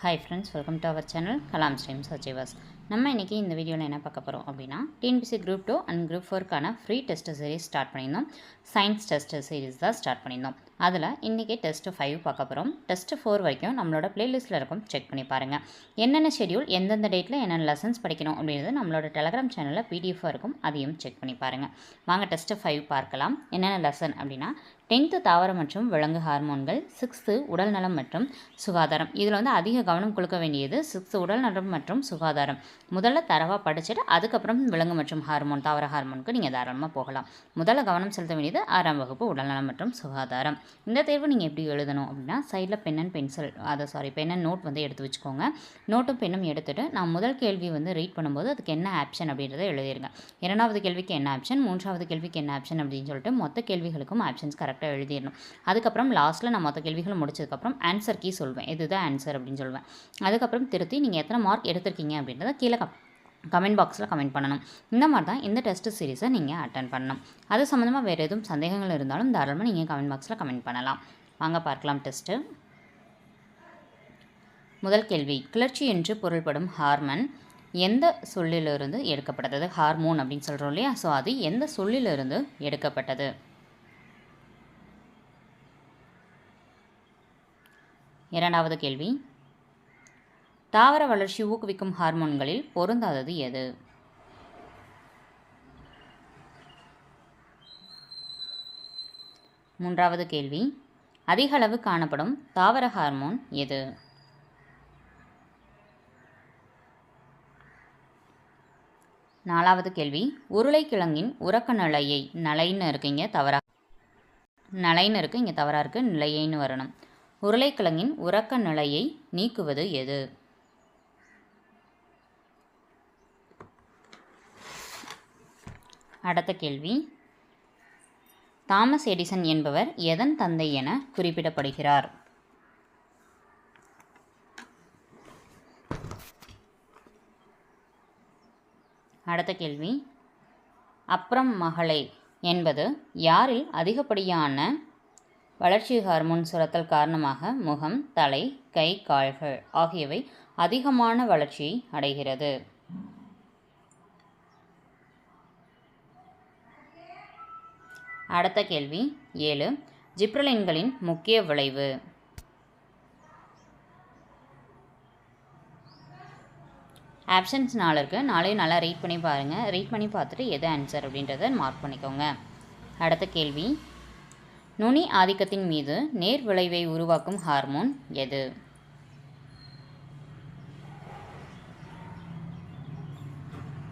Hi friends welcome to our channel Kalam ஸ்ரீம் சச்சிவாஸ் நம்ம இன்றைக்கி இந்த வீடியோவில் என்ன பார்க்க போகிறோம் அப்படின்னா TNPSC group two and group ஃபோருக்கான free test series start பண்ணியிருந்தோம். சயின்ஸ் டெஸ்ட் சீரிஸ் தான் ஸ்டார்ட் பண்ணியிருந்தோம். அதில் இன்றைக்கி டெஸ்ட்டு ஃபைவ் பார்க்க போகிறோம் டெஸ்ட்டு ஃபோர் வரைக்கும் நம்மளோட ப்ளேலிஸ்ட்டில் இருக்கும். செக் பண்ணி பாருங்கள் என்னென்ன ஷெடியூல் எந்தெந்த டேட்டில் என்னென்ன லெசன்ஸ் படிக்கணும் அப்படின்றது நம்மளோட டெலகிராம் சேனலில் பிடிஎஃபாக இருக்கும். அதையும் செக் பண்ணி பாருங்கள் வாங்க டெஸ்ட்டு ஃபைவ் பார்க்கலாம். என்னென்ன லெசன் அப்படின்னா டென்த்து தாவர மற்றும் விலங்கு ஹார்மோன்கள் சிக்ஸ்த்து உடல் நலம் மற்றும் சுகாதாரம். இதில் வந்து அதிக கவனம் கொடுக்க வேண்டியது சிக்ஸ்த்து உடல்நலம் மற்றும் சுகாதாரம். முதல்ல தரவாக படிச்சுட்டு அதுக்கப்புறம் விலங்கு மற்றும் ஹார்மோன் தாவர ஹார்மோனுக்கு நீங்கள் தாராளமாக போகலாம். முதல்ல கவனம் செலுத்த வேண்டியது ஆறாம் வகுப்பு உடல்நலம் மற்றும் சுகாதாரம். இந்த தேர்வு நீங்கள் எப்படி எழுதணும் அப்படின்னா சைடில் பென் அண்ட் பென்சில் அதை சாரி பென் அண்ட் நோட் வந்து எடுத்து வச்சுக்கோங்க. நோட்டும் பெண்ணும் எடுத்துகிட்டு நான் முதல் கேள்வி வந்து ரீட் பண்ணும்போது அதுக்கு என்ன ஆப்ஷன் அப்படின்றத எழுதிருங்க. இரண்டாவது கேள்விக்கு என்ன ஆப்ஷன் மூன்றாவது கேள்விக்கு என்ன ஆப்ஷன் அப்படின்னு சொல்லிட்டு மொத்த கேள்விகளுக்கும் ஆப்ஷன்ஸ் கரெக்டாக எழுதிடணும். அதுக்கப்புறம் லாஸ்ட்டில் நான் மொத்த கேள்விகள் முடிச்சதுக்கப்புறம் ஆன்சர் கீ சொல்வேன். இதுதான் ஆன்சர் அப்படின்னு சொல்லுவேன் அதுக்கப்புறம் திருத்தி நீங்கள் எத்தனை மார்க் எடுத்திருக்கீங்க அப்படின்றத கீழே கமெண்ட் பாக்ஸில் கமெண்ட் பண்ணணும். இந்த மாதிரி தான் இந்த டெஸ்ட் சீரிஸை நீங்கள் அட்டன் பண்ணணும். அது சம்மந்தமாக வேறு எதுவும் சந்தேகங்கள் இருந்தாலும் தாராளமாக நீங்கள் கமெண்ட் பாக்ஸில் கமெண்ட் பண்ணலாம். வாங்க பார்க்கலாம் டெஸ்ட்டு முதல் கேள்வி கிளர்ச்சி என்று பொருள்படும் ஹார்மன் எந்த சொல்லிலிருந்து எடுக்கப்பட்டது? ஹார்மோன் அப்படின்னு சொல்கிறோம் இல்லையா? ஸோ அது எந்த சொல்லிலிருந்து எடுக்கப்பட்டது? இரண்டாவது கேள்வி. தாவர வளர்ச்சி ஊக்குவிக்கும் ஹார்மோன்களில் பொருந்தாதது எது? மூன்றாவது கேள்வி. அதிக அளவு காணப்படும் தாவர ஹார்மோன் எது? நாலாவது கேள்வி. உருளைக்கிழங்கின் உறக்க நிலையை நலைன்னு இருக்கு இங்கே தவறா நலைன்னு இருக்குது இங்கே தவறாக இருக்குது நிலையைன்னு வரணும். உருளைக்கிழங்கின் உறக்க நிலையை நீக்குவது எது? அடுத்த கேள்வி. தாமஸ் எடிசன் என்பவர் எதன் தந்தை என குறிப்பிடப்படுகிறார்? அடுத்த கேள்வி. அப்புறம் மகளே என்பது யாரில் அதிகப்படியான வளர்ச்சி ஹார்மோன் சுரத்தல் காரணமாக முகம் தலை கை கால்கள் ஆகியவை அதிகமான வளர்ச்சியை அடைகிறது. அடுத்த கேள்வி ஏழு. ஜிப்ரலின்களின் முக்கிய விளைவு. ஆப்ஷன்ஸ் நாலு இருக்குது நாளையும் நல்லா ரீட் பண்ணி பாருங்கள் ரீட் பண்ணி பார்த்துட்டு எது ஆன்சர் அப்படின்றத மார்க் பண்ணிக்கோங்க. அடுத்த கேள்வி நுனி ஆதிக்கத்தின் மீது நேர் விளைவை உருவாக்கும் ஹார்மோன் எது?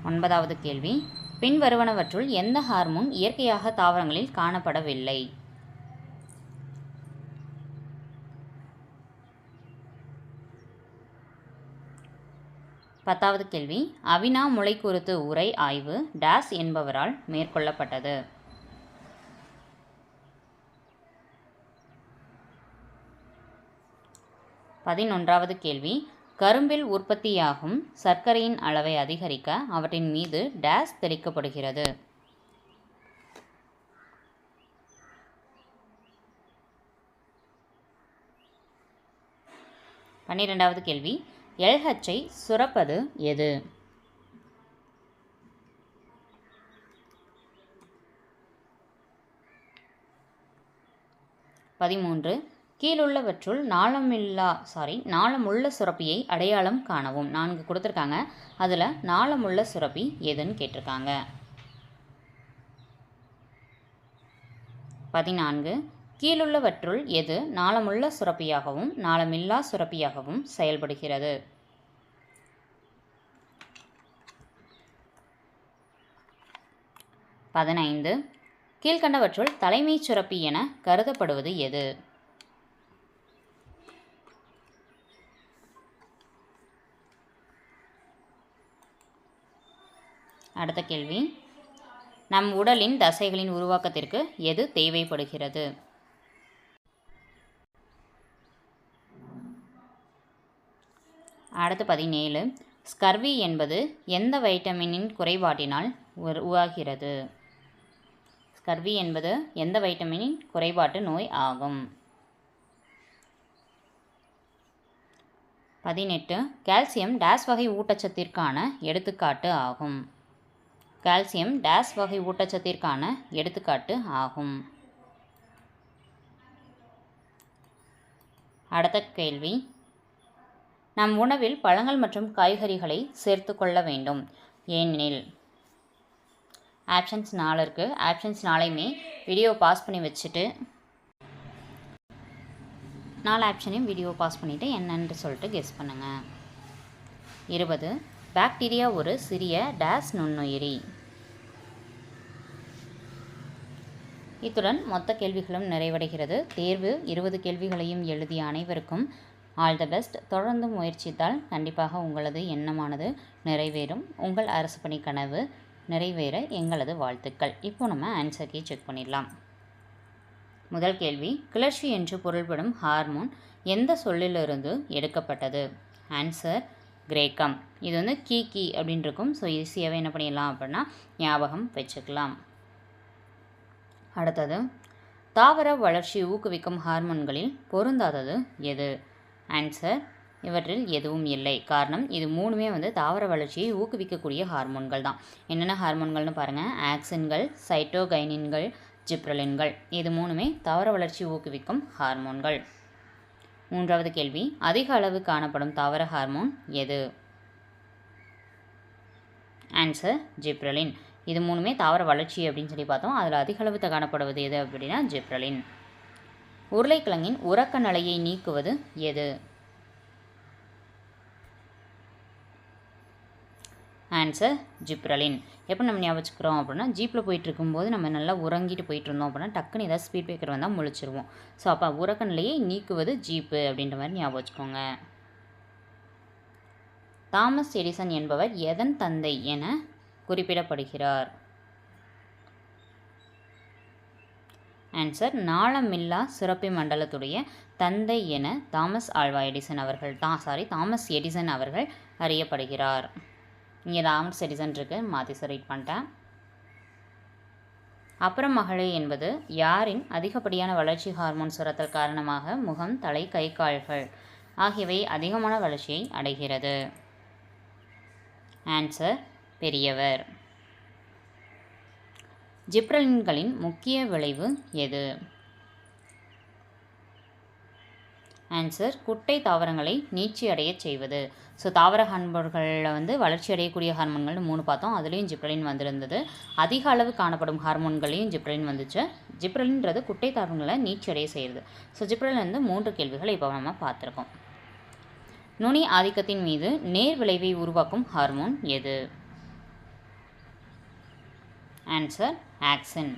ஒன்பதாவது கேள்வி. பின்வருவனவற்றுள் எந்த ஹார்மோன் இயற்கையாக தாவரங்களில் காணப்படவில்லை? பத்தாவது கேள்வி. அவினா முளைக்குருத்து உரை ஆய்வு டேஸ் என்பவரால் மேற்கொள்ளப்பட்டது. பதினொன்றாவது கேள்வி. கரும்பில் உற்பத்தியாகும் சர்க்கரையின் அளவை அதிகரிக்க அவற்றின் மீது டேஸ் தெளிக்கப்படுகிறது. பன்னிரெண்டாவது கேள்வி. எல்ஹச்சை சுரப்பது எது? பதிமூன்று. கீழுள்ளவற்றுள் நாளமில்லா சாரி நாளமுள்ள சுரப்பியை அடையாளம் காணவும். நான்கு கொடுத்துருக்காங்க. அதில் நாளமுள்ள சுரப்பி எதுன்னு கேட்டிருக்காங்க. பதினான்கு. கீழுள்ளவற்றுள் எது நாளமுள்ள சுரப்பியாகவும் நாளமில்லா சுரப்பியாகவும் செயல்படுகிறது? பதினைந்து. கீழ்கண்டவற்றுள் தலைமைச் சுரப்பி என கருதப்படுவது எது? அடுத்த கேள்வி. நம் உடலின் தசைகளின் உருவாக்கத்திற்கு எது தேவைப்படுகிறது? அடுத்து பதினேழு. ஸ்கர்வி என்பது எந்த வைட்டமினின் குறைபாட்டினால் உருவாகிறது? ஸ்கர்வி என்பது எந்த வைட்டமினின் குறைபாட்டு நோய் ஆகும்? பதினெட்டு. கால்சியம் டேஸ் வகை ஊட்டச்சத்திற்கான எடுத்துக்காட்டு ஆகும். கால்சியம் டேஸ் வகை ஊட்டச்சத்திற்கான எடுத்துக்காட்டு ஆகும். அடுத்த கேள்வி. நம் உணவில் பழங்கள் மற்றும் காய்கறிகளை சேர்த்து கொள்ள வேண்டும். ஏனெனில் ஆப்ஷன்ஸ் நாலு இருக்குது ஆப்ஷன்ஸ் நாளையுமே வீடியோ பாஸ் பண்ணி வச்சுட்டு நாலு ஆப்ஷனையும் வீடியோ பாஸ் பண்ணிவிட்டு என்னன்னு சொல்லிட்டு கெஸ் பண்ணுங்கள் இருபது. பாக்டீரியா ஒரு சிறிய டேஸ் நுண்ணுயிரி. இத்துடன் மொத்த கேள்விகளும் நிறைவடைகிறது. தேர்வு இருபது கேள்விகளையும் எழுதிய அனைவருக்கும் ஆல் த பெஸ்ட். தொடர்ந்து முயற்சித்தால் கண்டிப்பாக உங்களது எண்ணமானது நிறைவேறும். உங்கள் அரசு பணி கனவு நிறைவேற எங்களது வாழ்த்துக்கள். இப்போ நம்ம ஆன்சர் கீ செக் பண்ணிடலாம். முதல் கேள்வி கிளர்ச்சி என்று பொருள்படும் ஹார்மோன் எந்த சொல்லிலிருந்து எடுக்கப்பட்டது? ஆன்சர் கிரேக்கம். இது வந்து கீ கீ அப்படின்னு இருக்கும் ஸோ ஈஸியாகவே என்ன பண்ணிடலாம் அப்படின்னா ஞாபகம் வச்சுக்கலாம். அடுத்தது தாவர வளர்ச்சி ஊக்குவிக்கும் ஹார்மோன்களில் பொருந்தாதது எது? ஆன்சர் இவற்றில் எதுவும் இல்லை. காரணம் இது மூணுமே வந்து தாவர வளர்ச்சியை ஊக்குவிக்கக்கூடிய ஹார்மோன்கள் தான். என்னென்ன ஹார்மோன்கள்னு பாருங்கள் ஆக்சின்கள் சைட்டோகைனின்கள் ஜிப்ரலின்கள் இது மூணுமே தாவர வளர்ச்சி ஊக்குவிக்கும் ஹார்மோன்கள். மூன்றாவது கேள்வி அதிக அளவு காணப்படும் தாவர ஹார்மோன் எது? ஆன்சர் ஜிப்ரலின் இது மூணுமே தாவர வளர்ச்சி அப்படின்னு சொல்லி பார்த்தோம். அதில் அதிகளவு காணப்படுவது எது அப்படின்னா ஜிப்ரலின். உருளைக்கிழங்கின் உறக்க நிலையை நீக்குவது எது? Answer gibberellin. எப்போ நம்ம ஞாபகம் வச்சுக்கிறோம் அப்படின்னா ஜீப்பில் போயிட்டு இருக்கும்போது நம்ம நல்லா உறங்கிட்டு போயிட்டு இருந்தோம் அப்படின்னா டக்குன்னு ஏதாவது ஸ்பீட் பிரேக்கர் வந்தால் முழிச்சிருவோம். ஸோ அப்போ உறக்க நிலையை நீக்குவது ஜீப்பு அப்படின்ற மாதிரி ஞாபகம் வச்சுக்கோங்க. தாமஸ் எடிசன் என்பவர் எதன் தந்தை என குறிப்பிடப்படுகிறார். ஆன்சர் நாளமில்லா சிறப்பி மண்டலத்துடைய தந்தை என தாமஸ் ஆல்வா எடிசன் அவர்கள் தான் சாரி தாமஸ் எடிசன் அவர்கள் அறியப்படுகிறார். இங்கே தாமஸ் எடிசன் இருக்கு மாற்றி ரீட் பண்ணிட்டேன். அப்புறம் மகளே என்பது யாரின் அதிகப்படியான வளர்ச்சி ஹார்மோன் சுரத்தல் காரணமாக முகம் தலை கை கால்கள் ஆகியவை அதிகமான வளர்ச்சியை அடைகிறது. ஆன்சர் பெரியவர். ஜிப்ரலின்களின் முக்கிய விளைவு எது? ஆன்சர் குட்டை தாவரங்களை நீட்சி அடையச் செய்வது. ஸோ தாவர ஹார்மோன்களில் வந்து வளர்ச்சி அடையக்கூடிய ஹார்மோன்கள்னு மூணு பார்த்தோம். அதுலேயும் ஜிப்ரலின் வந்திருந்தது. அதிக அளவு காணப்படும் ஹார்மோன்களையும் ஜிப்ரலின் வந்துச்சு. ஜிப்ரலின்றது குட்டை தாவரங்களை நீட்சி அடைய செய்கிறது ஸோ ஜிப்ரலின் வந்து மூன்று கேள்விகளை இப்போ நம்ம பார்த்துருக்கோம். நுனி ஆதிக்கத்தின் மீது நேர் விளைவை உருவாக்கும் ஹார்மோன் எது? ஆன்சர் ஆக்ஷன்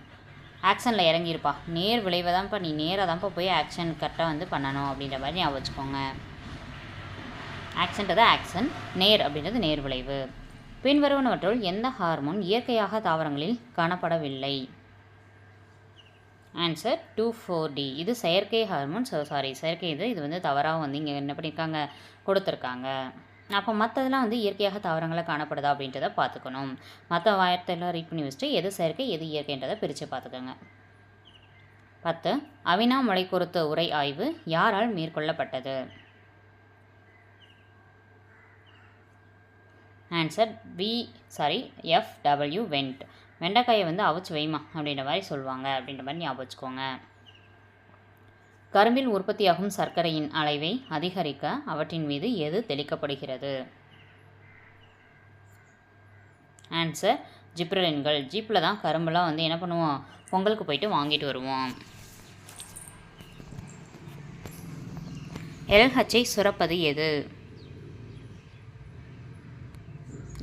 ஆக்ஷனில் இறங்கியிருப்பா நேர் விளைவை தான்ப்பா நீ நேராக தான்ப்பா போய் ஆக்ஷன் கரெக்டாக வந்து பண்ணணும் அப்படின்ற மாதிரி ஞாபகம் வச்சுக்கோங்க. ஆக்ஷன்றது ஆக்ஷன் நேர் அப்படின்றது நேர் விளைவு. பின்வருவனவற்றுள் எந்த ஹார்மோன் இயற்கையாக தாவரங்களில் காணப்படவில்லை? ஆன்சர் டூ ஃபோர் டி இது செயற்கை ஹார்மோன் ஸோ சாரி செயற்கை இது இது வந்து தவறாக வந்து இங்கே என்ன பண்ணியிருக்காங்க கொடுத்துருக்காங்க. அப்போ மற்றதெல்லாம் வந்து இயற்கையாக தாவரங்களாக காணப்படுதா அப்படின்றத பார்த்துக்கணும். மற்ற வார்த்தையெல்லாம் ரீட் பண்ணி வச்சுட்டு எது செயற்கை எது இயற்கைன்றதை பிரித்து பார்த்துக்கோங்க. பத்து அவினா மொழி குறித்த உரை ஆய்வு யாரால் மேற்கொள்ளப்பட்டது? Answer B sorry F W went வெண்டைக்காயை வந்து அவிச்சு வைமா அப்படின்ற மாதிரி சொல்லுவாங்க. அப்படின்ற மாதிரி ஞாபகம் வச்சுக்கோங்க. கரும்பில் உற்பத்தியாகும் சர்க்கரையின் அளவை அதிகரிக்க அவற்றின் மீது எது தெளிக்கப்படுகிறது? ஆன்சர் ஜிப்ரலின்கள் ஜீப்பில் தான் கரும்புலாம் வந்து என்ன பண்ணுவோம்? பொங்கலுக்கு போயிட்டு வாங்கிட்டு வருவோம். எல்ஹச்சை சுரப்பது எது?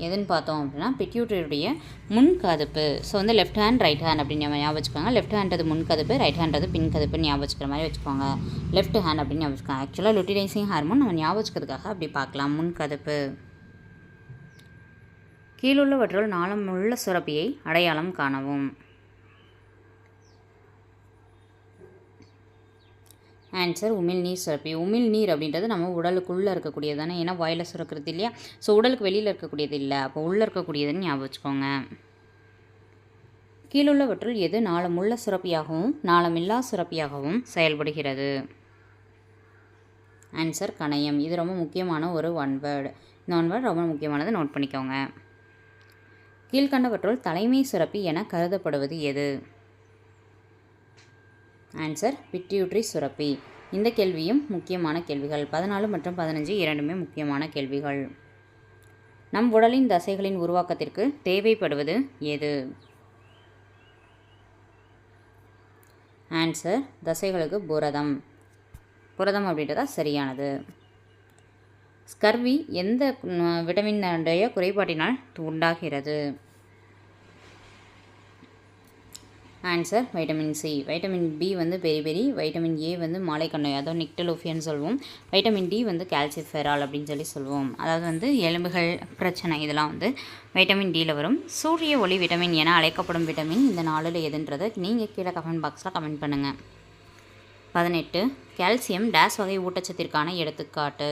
எதுன்னு பார்த்தோம் அப்படின்னா பிட்யூட்டரியுடைய முன்கதுப்பு ஸோ வந்து லெஃப்ட் ஹேண்ட் ரைட் ஹேண்ட் அப்படின்னு நம்ம ஞாபகம் வச்சுக்கோங்க. லெஃப்ட் ஹேண்டது முன்கதுப்பு ரைட் ஹேண்டது பின் கதுப்புன்னு ஞாபகம் வச்சுக்கிற மாதிரி வச்சுக்கோங்க. லெஃப்ட் ஹேண்ட் அப்படின்னு ஞாபகம் வச்சுக்கோங்க. ஆக்சுவலாக லுட்டிலைசிங் ஹார்மோன் நம்ம ஞாபகம் வச்சுக்கிறதுக்காக அப்படி பார்க்கலாம். முன்கதுப்பு கீழுள்ளவற்றுள் நாளமுள்ள சுரப்பியை அடையாளம் காணவும். ஆன்சர் உமிழ்நீர் சுரப்பி. உமிழ்நீர் அப்படின்றது நம்ம உடலுக்குள்ளே இருக்கக்கூடியது தானே? ஏன்னா வாயில் சுரக்கிறது இல்லையா? ஸோ உடலுக்கு வெளியில் இருக்கக்கூடியது இல்லை. அப்போ உள்ளே இருக்கக்கூடியதுன்னு ஞாபகம் வச்சுக்கோங்க. கீழுள்ளவற்றுள் எது நாளமுள்ள சுரப்பியாகவும் நாளமில்லா சுரப்பியாகவும் செயல்படுகிறது? ஆன்சர் கணையம். இது ரொம்ப முக்கியமான ஒரு ஒன் வேர்டு இந்த ஒன் வேர்டு ரொம்ப முக்கியமானது நோட் பண்ணிக்கோங்க. கீழ்கண்டவற்றுள் தலைமை சுரப்பி என கருதப்படுவது எது? ஆன்சர் பிட்யூட்ரி சுரப்பி இந்த கேள்வியும் முக்கியமான கேள்விகள். பதினாலு மற்றும் பதினஞ்சு இரண்டுமே முக்கியமான கேள்விகள். நம் உடலின் தசைகளின் உருவாக்கத்திற்கு தேவைப்படுவது எது? ஆன்சர் தசைகளுக்கு புரதம். புரதம் அப்படின்றதா சரியானது. ஸ்கர்வி எந்த விட்டமினுடைய குறைபாட்டினால் உண்டாகிறது. Answer vitamin C vitamin B வந்து பெரி பெரி வைட்டமின் ஏ வந்து மாலைக்கண்ணோய் அதாவது நிக்டலோஃபியன்னு சொல்லுவோம். வைட்டமின் டி வந்து கால்சிஃபெரால் அப்படின்னு சொல்லி சொல்லுவோம். அதாவது வந்து எலும்புகள் பிரச்சனை இதெல்லாம் வந்து வைட்டமின் டியில் வரும். சூரிய ஒளி விட்டமின் என அழைக்கப்படும் விட்டமின் இந்த நாளில் எதுன்றதை நீங்கள் கீழே கமெண்ட் பாக்ஸில் கமெண்ட் பண்ணுங்கள் பதினெட்டு கால்சியம் டேஸ் வகை ஊட்டச்சத்திற்கான எடுத்துக்காட்டு.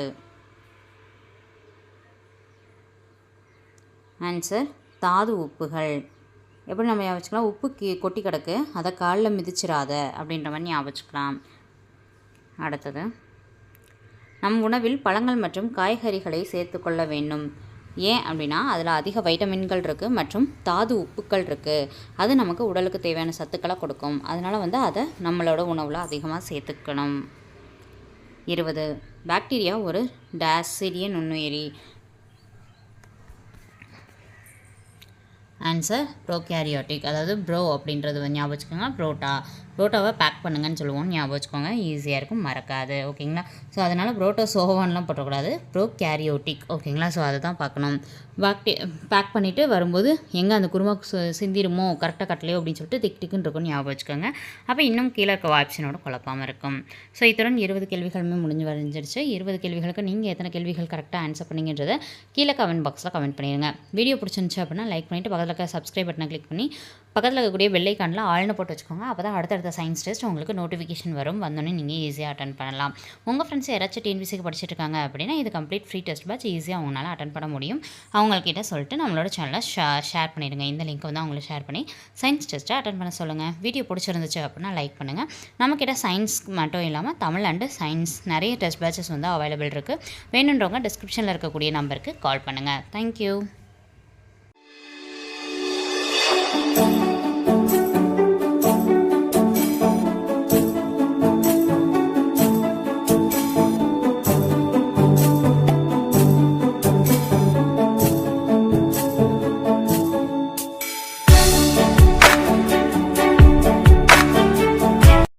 ஆன்சர் தாது உப்புகள். எப்படி நம்ம ஞாபகம் உப்பு கி கொட்டி கிடக்கு. அதை காலில் மிதிச்சிடாத அப்படின்ற மாதிரி ஞாபகம் அடுத்தது நம் உணவில் பழங்கள் மற்றும் காய்கறிகளை சேர்த்துக்கொள்ள வேண்டும். ஏன் அப்படின்னா அதில் அதிக வைட்டமின்கள் இருக்குது மற்றும் தாது உப்புக்கள் இருக்குது அது நமக்கு உடலுக்கு தேவையான சத்துக்களை கொடுக்கும். அதனால் வந்து அதை நம்மளோட உணவில் அதிகமாக சேர்த்துக்கணும். இருபது பாக்டீரியா ஒரு டேஸ் நுண்ணுயிரி. ஆன்சர் ப்ரோகேரியாட்டிக் அதாவது ப்ரோ அப்படின்றது வந்து ஞாபகம் வச்சுக்கோங்க ப்ரோட்டா ப்ரோட்டாவை பேக் பண்ணுங்கன்னு சொல்லுவோம் ஞாபகம் வச்சுக்கோங்க. ஈஸியாக இருக்கும். மறக்காது. ஓகேங்களா? ஸோ அதனால் ப்ரோட்டோ சோவான்லாம் போட்டக்கூடாது. ப்ரோ கேரியோட்டிக் ஓகேங்களா? ஸோ அதை தான் பார்க்கணும். பேக்டி பேக் பண்ணிவிட்டு வரும்போது எங்கே அந்த குருமா சிந்திருமோ கரெக்டாக கட்டலையோ அப்படின்னு சொல்லிட்டு திக் டிக்குன்னு இருக்கும் ஞாபகம் வச்சுக்கோங்க. அப்போ இன்னும் கீழே இருக்க ஆப்ஷனோட குழப்பாமல் இருக்கும். ஸோ இத்துடன் இருபது கேள்விகளுமே முடிஞ்சு வரைஞ்சிருச்சு இருபது கேள்விகளுக்கு நீங்கள் எத்தனை கேள்விகள் கரெக்டாக ஆன்சர் பண்ணிங்கன்றதை கீழே கமெண்ட் பாக்ஸில் கமெண்ட் பண்ணிடுங்க வீடியோ பிடிச்சிருந்துச்சு அப்படின்னா லைக் பண்ணிவிட்டு பக்கத்தில் இருக்க சப்ஸ்கிரைப் பட்டனை கிளிக் பண்ணி பக்கத்தில் இருக்கக்கூடிய வெள்ளைக்கானில் ஆள்னு போட்டு வச்சுக்கோங்க. அப்போ தான் அடுத்தடுத்த சயின்ஸ் டெஸ்ட் உங்களுக்கு நோட்டிஃபிகேஷன் வரும். வந்தோடனே நீங்கள் ஈஸியாக அட்டன் பண்ணலாம். உங்கள் ஃப்ரெண்ட்ஸ் யாராச்சும் டிஎன்பிசிக்கு படிச்சுட்டு இருக்காங்க அப்படின்னா இது கம்ப்ளீட் ஃப்ரீ டெஸ்ட் பேட்ச் ஈஸியாக அவங்களால அட்டன் பண்ண முடியும். அவங்கக்கிட்ட சொல்லிட்டு நம்மளோட சேனலை ஷே ஷேர் பண்ணிடுங்க. இந்த லிங்க் வந்து அவங்களை ஷேர் பண்ணி சயின்ஸ் டெஸ்ட்டை அட்டன் பண்ண சொல்லுங்கள் வீடியோ பிடிச்சிருந்துச்சு அப்படின்னா லைக் பண்ணுங்கள் நம்மக்கிட்ட சயின்ஸ் மட்டும் இல்லாமல் தமிழ் அண்டு சயின்ஸ் நிறைய டெஸ்ட் பேட்சஸ் வந்து அவைலபிள் இருக்குது வேணுன்றவங்க டிஸ்கிரிப்ஷனில் இருக்கக்கூடிய நம்பருக்கு கால் பண்ணுங்கள் தேங்க்யூ